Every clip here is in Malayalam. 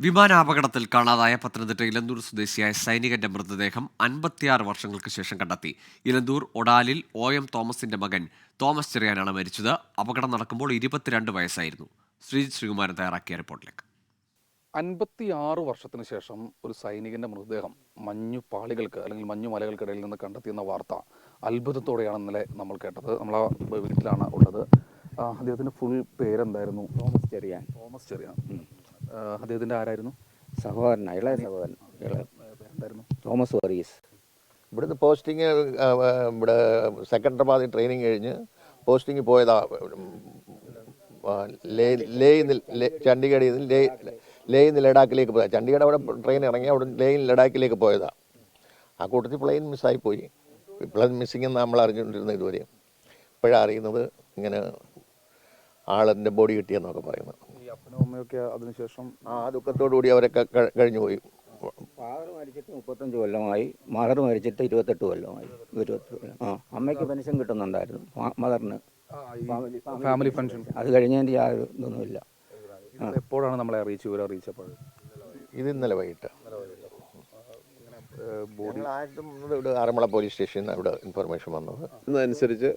വിമാനാപകടത്തിൽ കാണാതായ പത്തനംതിട്ട ഇലന്തൂർ സ്വദേശിയായ സൈനികന്റെ മൃതദേഹം അൻപത്തിയാറ് വർഷങ്ങൾക്ക് ശേഷം കണ്ടെത്തി. ഇലന്തൂർ ഒടാലിൽ ഒ എം തോമസിന്റെ മകൻ തോമസ് ചെറിയാനാണ് മരിച്ചത്. അപകടം നടക്കുമ്പോൾ ഇരുപത്തിരണ്ട് വയസ്സായിരുന്നു. ശ്രീജിത് ശ്രീകുമാരൻ തയ്യാറാക്കിയ റിപ്പോർട്ടിലേക്ക്. അൻപത്തിയാറ് വർഷത്തിന് ശേഷം ഒരു സൈനികന്റെ മൃതദേഹം മഞ്ഞു പാളികൾക്ക് അല്ലെങ്കിൽ മഞ്ഞു മലകൾക്കിടയിൽ നിന്ന് കണ്ടെത്തിയെന്ന വാർത്ത അത്ഭുതത്തോടെയാണ് ഇന്നലെ നമ്മൾ കേട്ടത്. നമ്മൾ ആ വീട്ടിലാണ് ഉള്ളത്. അദ്ദേഹത്തിന്റെ ഫുൾ പേരെന്തായിരുന്നു? തോമസ് ചെറിയാൻ. തോമസ് ചെറിയ അദ്ദേഹത്തിന്റെ ആരായിരുന്നു? സഹോദരൻ ഇളയ സഹോദരൻ. ഇളയ എന്തായിരുന്നു തോമസ് വറീസ്. ഇവിടുന്ന് പോസ്റ്റിങ് ഇവിടെ സെക്കൻഡറാബാദിൽ ട്രെയിനിങ് കഴിഞ്ഞ് പോസ്റ്റിങ് പോയതാ ലേ ലേ ലേയിൽ നിന്ന് ലേ ചണ്ഡീഗഡിൽ നിന്ന് ലേ ലേയിൽ നിന്ന് ലഡാക്കിലേക്ക് പോയത്. ചണ്ഡീഗഡ് അവിടെ ട്രെയിൻ ഇറങ്ങി അവിടെ ലേയിൽ ലഡാക്കിലേക്ക് പോയതാ. ആ കൂട്ടത്തിൽ പ്ലെയിൻ മിസ്സായി പോയി. പ്ലെയിൻ മിസ്സിങ് എന്ന് നമ്മൾ അറിഞ്ഞുകൊണ്ടിരുന്ന ഇതുവരെ ഇപ്പോഴാണ് അറിയുന്നത് ഇങ്ങനെ ആളെന്റെ ബോഡി കിട്ടിയെന്നൊക്കെ പറയുന്നത്. അപ്പനും അമ്മയൊക്കെ അതിനുശേഷം ആ ദുഃഖത്തോടുകൂടി അവരൊക്കെ കഴിഞ്ഞുപോയി. കഴിഞ്ഞു പോയി ഫാദർ മരിച്ചിട്ട് മുപ്പത്തഞ്ച് കൊല്ലമായി. മദർ മരിച്ചിട്ട് ഇരുപത്തെട്ട് കൊല്ലമായി. ഇരുപത്തെട്ട് കൊല്ലം. ആ അമ്മയ്ക്ക് പെൻഷൻ കിട്ടുന്നുണ്ടായിരുന്നു. മദറിന്. Family pension. അത് കഴിഞ്ഞതിന്റെ യാതൊരു ഇതൊന്നുമില്ല. എപ്പോഴാണ് നമ്മളെ അറിയിച്ചു ഇവരെ അറിയിച്ചപ്പോൾ ഇത് ഇന്നലെ വൈകിട്ട്. ബോഡി ഞങ്ങൾ ആദ്യം ഇവിടെ ആറന്മുള പോലീസ് സ്റ്റേഷനിൽ നിന്ന് അവിടെ ഇൻഫർമേഷൻ വന്നത്. ഇതനുസരിച്ച്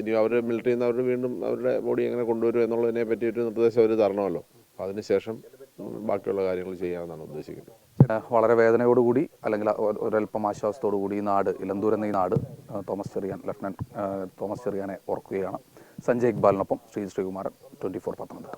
ഇനി അവർ മിലിറ്ററിയിൽ നിന്ന് അവർ വീണ്ടും അവരുടെ ബോഡി എങ്ങനെ കൊണ്ടുവരും എന്നുള്ളതിനെ പറ്റി ഒരു നിർദ്ദേശം അവർ തരണമല്ലോ. അപ്പോൾ അതിനുശേഷം ബാക്കിയുള്ള കാര്യങ്ങൾ ചെയ്യാമെന്നാണ് ഉദ്ദേശിക്കുന്നത്. വളരെ വേദനയോടുകൂടി അല്ലെങ്കിൽ ഒരൽപ്പം ഒരല്പം ആശ്വാസത്തോടു കൂടി ഈ നാട് ഇലന്തൂർ എന്ന ഈ നാട് തോമസ് ചെറിയാൻ ലഫ്റ്റനന്റ് തോമസ് ചെറിയാനെ ഓർക്കുകയാണ്. സഞ്ജയ് ഇക്ബാലിനൊപ്പം ശ്രീ ശ്രീകുമാരൻ ട്വന്റി ഫോർ പത്തനംതിട്ട.